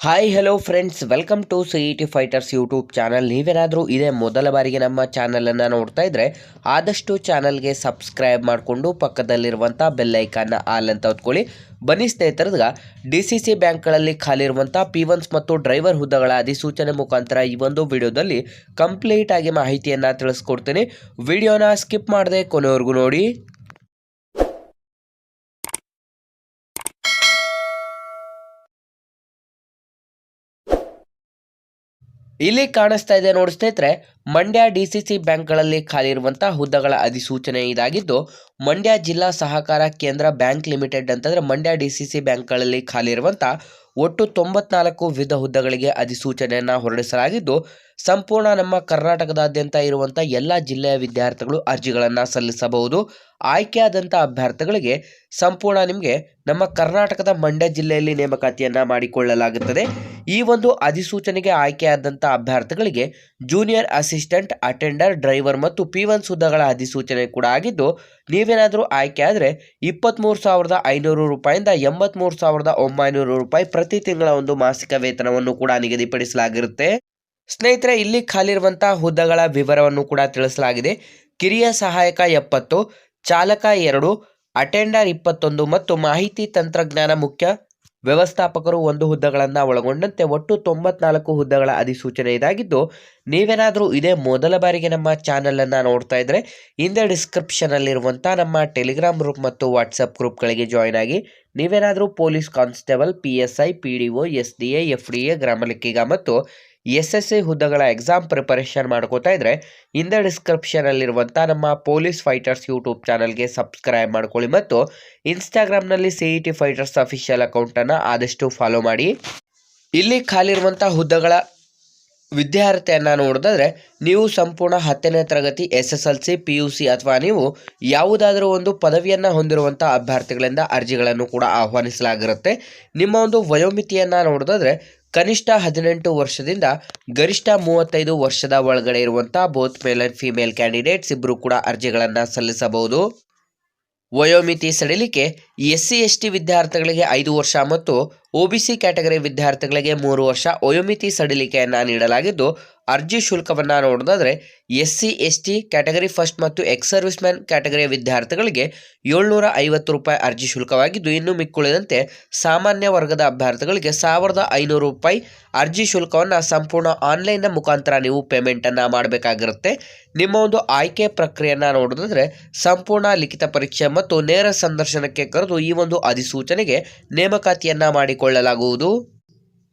Hi hello friends welcome to C E T fighters YouTube channel ನೀವೇನಾದರೂ ಇದೇ ಮೊದಲ ಬಾರಿಗೆ ನಮ್ಮ ಚಾನಲನ್ನು ನೋಡ್ತಾ ಇದ್ದರೆ ಆದಷ್ಟು ಚಾನಲ್ಗೆ ಸಬ್ಸ್ಕ್ರೈಬ್ ಮಾಡಿಕೊಂಡು ಪಕ್ಕದಲ್ಲಿರುವಂಥ ಬೆಲ್ಲೈಕನ್ನ ಆಲ್ ಅಂತ ಹೊತ್ಕೊಳ್ಳಿ. ಬನ್ನಿ ಸ್ನೇಹಿತರದಾಗ ಡಿ ಸಿ ಸಿ ಬ್ಯಾಂಕ್ಗಳಲ್ಲಿ ಖಾಲಿ ಇರುವಂಥ ಪಿ ಒನ್ಸ್ ಮತ್ತು ಡ್ರೈವರ್ ಹುದ್ದೆಗಳ ಅಧಿಸೂಚನೆ ಮುಖಾಂತರ ಈ ಒಂದು ವಿಡಿಯೋದಲ್ಲಿ ಕಂಪ್ಲೀಟಾಗಿ ಮಾಹಿತಿಯನ್ನು ತಿಳಿಸ್ಕೊಡ್ತೀನಿ. ವಿಡಿಯೋನ ಸ್ಕಿಪ್ ಮಾಡದೆ ಕೊನೆವರೆಗೂ ನೋಡಿ. ಇಲ್ಲಿ ಕಾಣಿಸ್ತಾ ಇದೆ ನೋಡಿ ಸ್ನೇಹಿತರೆ, ಮಂಡ್ಯ ಡಿ ಸಿ ಸಿ ಬ್ಯಾಂಕ್ಗಳಲ್ಲಿ ಖಾಲಿ ಇರುವಂತಹ ಹುದ್ದೆಗಳ ಅಧಿಸೂಚನೆ ಇದಾಗಿದ್ದು, ಮಂಡ್ಯ ಜಿಲ್ಲಾ ಸಹಕಾರ ಕೇಂದ್ರ ಬ್ಯಾಂಕ್ ಲಿಮಿಟೆಡ್ ಅಂತಂದ್ರೆ ಮಂಡ್ಯ ಡಿ ಸಿ ಸಿ ಬ್ಯಾಂಕ್ಗಳಲ್ಲಿ ಖಾಲಿ ಇರುವಂತಹ ಒಟ್ಟು ತೊಂಬತ್ನಾಲ್ಕು ವಿವಿಧ ಹುದ್ದೆಗಳಿಗೆ ಅಧಿಸೂಚನೆಯನ್ನು ಹೊರಡಿಸಲಾಗಿದ್ದು ಸಂಪೂರ್ಣ ನಮ್ಮ ಕರ್ನಾಟಕದಾದ್ಯಂತ ಇರುವಂಥ ಎಲ್ಲ ಜಿಲ್ಲೆಯ ವಿದ್ಯಾರ್ಥಿಗಳು ಅರ್ಜಿಗಳನ್ನು ಸಲ್ಲಿಸಬಹುದು. ಆಯ್ಕೆಯಾದಂಥ ಅಭ್ಯರ್ಥಿಗಳಿಗೆ ಸಂಪೂರ್ಣ ನಿಮಗೆ ನಮ್ಮ ಕರ್ನಾಟಕದ ಮಂಡ್ಯ ಜಿಲ್ಲೆಯಲ್ಲಿ ನೇಮಕಾತಿಯನ್ನು ಮಾಡಿಕೊಳ್ಳಲಾಗುತ್ತದೆ. ಈ ಒಂದು ಅಧಿಸೂಚನೆಗೆ ಆಯ್ಕೆಯಾದಂಥ ಅಭ್ಯರ್ಥಿಗಳಿಗೆ ಜೂನಿಯರ್ ಅಸಿಸ್ಟೆಂಟ್, ಅಟೆಂಡರ್, ಡ್ರೈವರ್ ಮತ್ತು ಪಿ ಒನ್ ಸುದ್ದಗಳ ಅಧಿಸೂಚನೆ ಕೂಡ ಆಗಿದ್ದು, ನೀವೇನಾದರೂ ಆಯ್ಕೆ ಆದರೆ ಇಪ್ಪತ್ತ್ಮೂರು ಸಾವಿರದ ಐನೂರು ರೂಪಾಯಿಂದ ಎಂಬತ್ತ್ಮೂರು ಸಾವಿರದ ಒಂಬೈನೂರು ರೂಪಾಯಿ ಪ್ರತಿ ತಿಂಗಳ ಒಂದು ಮಾಸಿಕ ವೇತನವನ್ನು ಕೂಡ ನಿಗದಿಪಡಿಸಲಾಗಿರುತ್ತೆ. ಸ್ನೇಹಿತರೆ, ಇಲ್ಲಿ ಖಾಲಿ ಇರುವಂತಹ ಹುದ್ದೆಗಳ ವಿವರವನ್ನು ಕೂಡ ತಿಳಿಸಲಾಗಿದೆ. ಕಿರಿಯ ಸಹಾಯಕ ಎಪ್ಪತ್ತು, ಚಾಲಕ ಎರಡು, ಅಟೆಂಡರ್ ಇಪ್ಪತ್ತೊಂದು ಮತ್ತು ಮಾಹಿತಿ ತಂತ್ರಜ್ಞಾನ ಮುಖ್ಯ ವ್ಯವಸ್ಥಾಪಕರು ಒಂದು ಹುದ್ದೆಗಳನ್ನು ಒಳಗೊಂಡಂತೆ ಒಟ್ಟು ತೊಂಬತ್ನಾಲ್ಕು ಹುದ್ದೆಗಳ ಅಧಿಸೂಚನೆ ಇದಾಗಿದ್ದು, ನೀವೇನಾದರೂ ಇದೇ ಮೊದಲ ಬಾರಿಗೆ ನಮ್ಮ ಚಾನಲನ್ನು ನೋಡ್ತಾ ಇದ್ದರೆ ಹಿಂದೆ ಡಿಸ್ಕ್ರಿಪ್ಷನಲ್ಲಿರುವಂಥ ನಮ್ಮ ಟೆಲಿಗ್ರಾಮ್ ಗ್ರೂಪ್ ಮತ್ತು ವಾಟ್ಸಪ್ ಗ್ರೂಪ್ಗಳಿಗೆ ಜಾಯ್ನ್ ಆಗಿ, ನೀವೇನಾದರೂ police constable, P S I, P D O, S D A, F D A ಗ್ರಾಮ ಲೆಕ್ಕಿಗ ಮತ್ತು ಎಸ್ ಎಸ್ ಸಿ ಹುದ್ದೆಗಳ ಎಕ್ಸಾಮ್ ಪ್ರಿಪರೇಷನ್ ಮಾಡ್ಕೋತಾ ಇದ್ರೆ ಹಿಂದೆ ಡಿಸ್ಕ್ರಿಪ್ಷನಲ್ಲಿರುವಂಥ ನಮ್ಮ ಪೊಲೀಸ್ ಫೈಟರ್ಸ್ ಯೂಟ್ಯೂಬ್ ಚಾನಲ್ಗೆ ಸಬ್ಸ್ಕ್ರೈಬ್ ಮಾಡ್ಕೊಳ್ಳಿ ಮತ್ತು ಇನ್ಸ್ಟಾಗ್ರಾಮ್ನಲ್ಲಿ C E T fighters official ಅಕೌಂಟನ್ನು ಆದಷ್ಟು ಫಾಲೋ ಮಾಡಿ. ಇಲ್ಲಿ ಖಾಲಿ ಇರುವಂಥ ಹುದ್ದೆಗಳ ವಿದ್ಯಾರ್ಥಿಯನ್ನು ನೋಡಿದ್ರೆ ನೀವು ಸಂಪೂರ್ಣ ಹತ್ತನೇ ತರಗತಿ S S L C P U C ಅಥವಾ ನೀವು ಯಾವುದಾದರೂ ಒಂದು ಪದವಿಯನ್ನು ಹೊಂದಿರುವಂಥ ಅಭ್ಯರ್ಥಿಗಳಿಂದ ಅರ್ಜಿಗಳನ್ನು ಕೂಡ ಆಹ್ವಾನಿಸಲಾಗಿರುತ್ತೆ. ನಿಮ್ಮ ಒಂದು ವಯೋಮಿತಿಯನ್ನು ನೋಡಿದ್ರೆ ಕನಿಷ್ಠ ಹದಿನೆಂಟು ವರ್ಷದಿಂದ ಗರಿಷ್ಠ ಮೂವತ್ತೈದು ವರ್ಷದ ಒಳಗಡೆ ಇರುವಂಥ both male and female candidates ಇಬ್ಬರು ಕೂಡ ಅರ್ಜಿಗಳನ್ನು ಸಲ್ಲಿಸಬಹುದು. ವಯೋಮಿತಿ ಸಡಿಲಿಕೆ ಎಸ್ ಸಿ ಎಸ್ ಟಿ ವಿದ್ಯಾರ್ಥಿಗಳಿಗೆ ಐದು ವರ್ಷ ಮತ್ತು ಒ ಬಿ ಸಿ ಕ್ಯಾಟಗರಿ ವಿದ್ಯಾರ್ಥಿಗಳಿಗೆ ಮೂರು ವರ್ಷ ವಯೋಮಿತಿ ಸಡಿಲಿಕೆಯನ್ನು ನೀಡಲಾಗಿದ್ದು, ಅರ್ಜಿ ಶುಲ್ಕವನ್ನು ನೋಡೋದಾದರೆ S C S T category first ಮತ್ತು ಎಕ್ಸ್ ಸರ್ವಿಸ್ ಮ್ಯಾನ್ ಕ್ಯಾಟಗರಿಯ ವಿದ್ಯಾರ್ಥಿಗಳಿಗೆ ಏಳ್ನೂರ ಐವತ್ತು ರೂಪಾಯಿ ಅರ್ಜಿ ಶುಲ್ಕವಾಗಿದ್ದು, ಇನ್ನು ಮಿಕ್ಕುಳಿದಂತೆ ಸಾಮಾನ್ಯ ವರ್ಗದ ಅಭ್ಯರ್ಥಿಗಳಿಗೆ ಸಾವಿರದ ಐನೂರು ರೂಪಾಯಿ ಅರ್ಜಿ ಶುಲ್ಕವನ್ನು ಸಂಪೂರ್ಣ ಆನ್ಲೈನ್ನ ಮುಖಾಂತರ ನೀವು ಪೇಮೆಂಟನ್ನು ಮಾಡಬೇಕಾಗಿರುತ್ತೆ. ನಿಮ್ಮ ಒಂದು ಆಯ್ಕೆ ಪ್ರಕ್ರಿಯೆಯನ್ನು ನೋಡೋದಾದರೆ, ಸಂಪೂರ್ಣ ಲಿಖಿತ ಪರೀಕ್ಷೆ ಮತ್ತು ನೇರ ಸಂದರ್ಶನಕ್ಕೆ ಕರೆದು ಈ ಒಂದು ಅಧಿಸೂಚನೆಗೆ ನೇಮಕಾತಿಯನ್ನು ಮಾಡಿಕೊಳ್ಳಲಾಗುವುದು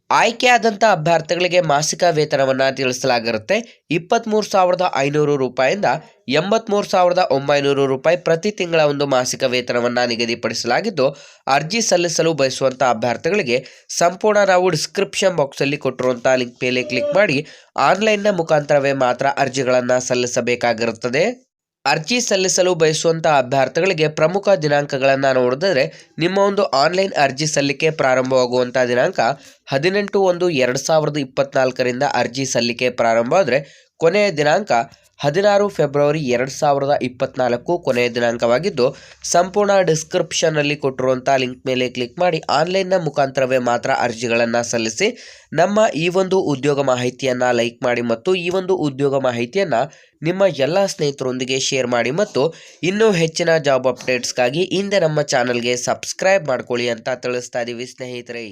ಆಯ್ಕೆಯಾದಂಥ ಅಭ್ಯರ್ಥಿಗಳಿಗೆ ಮಾಸಿಕ ವೇತನವನ್ನು ತಿಳಿಸಲಾಗಿರುತ್ತೆ. ಇಪ್ಪತ್ತ್ಮೂರು ಸಾವಿರದ ಐನೂರು ರೂಪಾಯಿಂದ ಎಂಬತ್ತ್ಮೂರು ಸಾವಿರದ ಒಂಬೈನೂರು ರೂಪಾಯಿ ಪ್ರತಿ ತಿಂಗಳ ಒಂದು ಮಾಸಿಕ ವೇತನವನ್ನು ನಿಗದಿಪಡಿಸಲಾಗಿದ್ದು, ಅರ್ಜಿ ಸಲ್ಲಿಸಲು ಬಯಸುವಂಥ ಅಭ್ಯರ್ಥಿಗಳಿಗೆ ಸಂಪೂರ್ಣ ನಾವು ಡಿಸ್ಕ್ರಿಪ್ಷನ್ ಬಾಕ್ಸಲ್ಲಿ ಕೊಟ್ಟಿರುವಂಥ ಲಿಂಕ್ ಮೇಲೆ ಕ್ಲಿಕ್ ಮಾಡಿ ಆನ್ಲೈನ್ನ ಮುಖಾಂತರವೇ ಮಾತ್ರ ಅರ್ಜಿಗಳನ್ನು ಸಲ್ಲಿಸಬೇಕಾಗಿರುತ್ತದೆ. ಅರ್ಜಿ ಸಲ್ಲಿಸಲು ಬಯಸುವಂಥ ಅಭ್ಯರ್ಥಿಗಳಿಗೆ ಪ್ರಮುಖ ದಿನಾಂಕಗಳನ್ನು ನೋಡಿದರೆ ನಿಮ್ಮ ಒಂದು ಆನ್ಲೈನ್ ಅರ್ಜಿ ಸಲ್ಲಿಕೆ ಪ್ರಾರಂಭವಾಗುವಂಥ ದಿನಾಂಕ ಹದಿನೆಂಟು ಒಂದು ಎರಡು ಸಾವಿರದ ಇಪ್ಪತ್ನಾಲ್ಕರಿಂದ ಅರ್ಜಿ ಸಲ್ಲಿಕೆ ಪ್ರಾರಂಭ ಆದರೆ ಕೊನೆಯ ದಿನಾಂಕ ಹದಿನಾರು ಫೆಬ್ರವರಿ ಎರಡು ಸಾವಿರದ ಇಪ್ಪತ್ನಾಲ್ಕು ಕೊನೆಯ ದಿನಾಂಕವಾಗಿದ್ದು, ಸಂಪೂರ್ಣ ಡಿಸ್ಕ್ರಿಪ್ಷನ್ನಲ್ಲಿ ಕೊಟ್ಟಿರುವಂಥ ಲಿಂಕ್ ಮೇಲೆ ಕ್ಲಿಕ್ ಮಾಡಿ, ಆನ್ಲೈನ್ನ ಮುಖಾಂತರವೇ ಮಾತ್ರ ಅರ್ಜಿಗಳನ್ನು ಸಲ್ಲಿಸಿ, ನಮ್ಮ ಈ ಒಂದು ಉದ್ಯೋಗ ಮಾಹಿತಿಯನ್ನು ಲೈಕ್ ಮಾಡಿ ಮತ್ತು ಈ ಒಂದು ಉದ್ಯೋಗ ಮಾಹಿತಿಯನ್ನು ನಿಮ್ಮ ಎಲ್ಲ ಸ್ನೇಹಿತರೊಂದಿಗೆ ಶೇರ್ ಮಾಡಿ ಮತ್ತು ಇನ್ನೂ ಹೆಚ್ಚಿನ ಜಾಬ್ ಅಪ್ಡೇಟ್ಸ್ಗಾಗಿ ಹಿಂದೆ ನಮ್ಮ ಚಾನಲ್ಗೆ ಸಬ್ಸ್ಕ್ರೈಬ್ ಮಾಡ್ಕೊಳ್ಳಿ ಅಂತ ತಿಳಿಸ್ತಾ ಇದ್ದೀವಿ ಸ್ನೇಹಿತರೆ.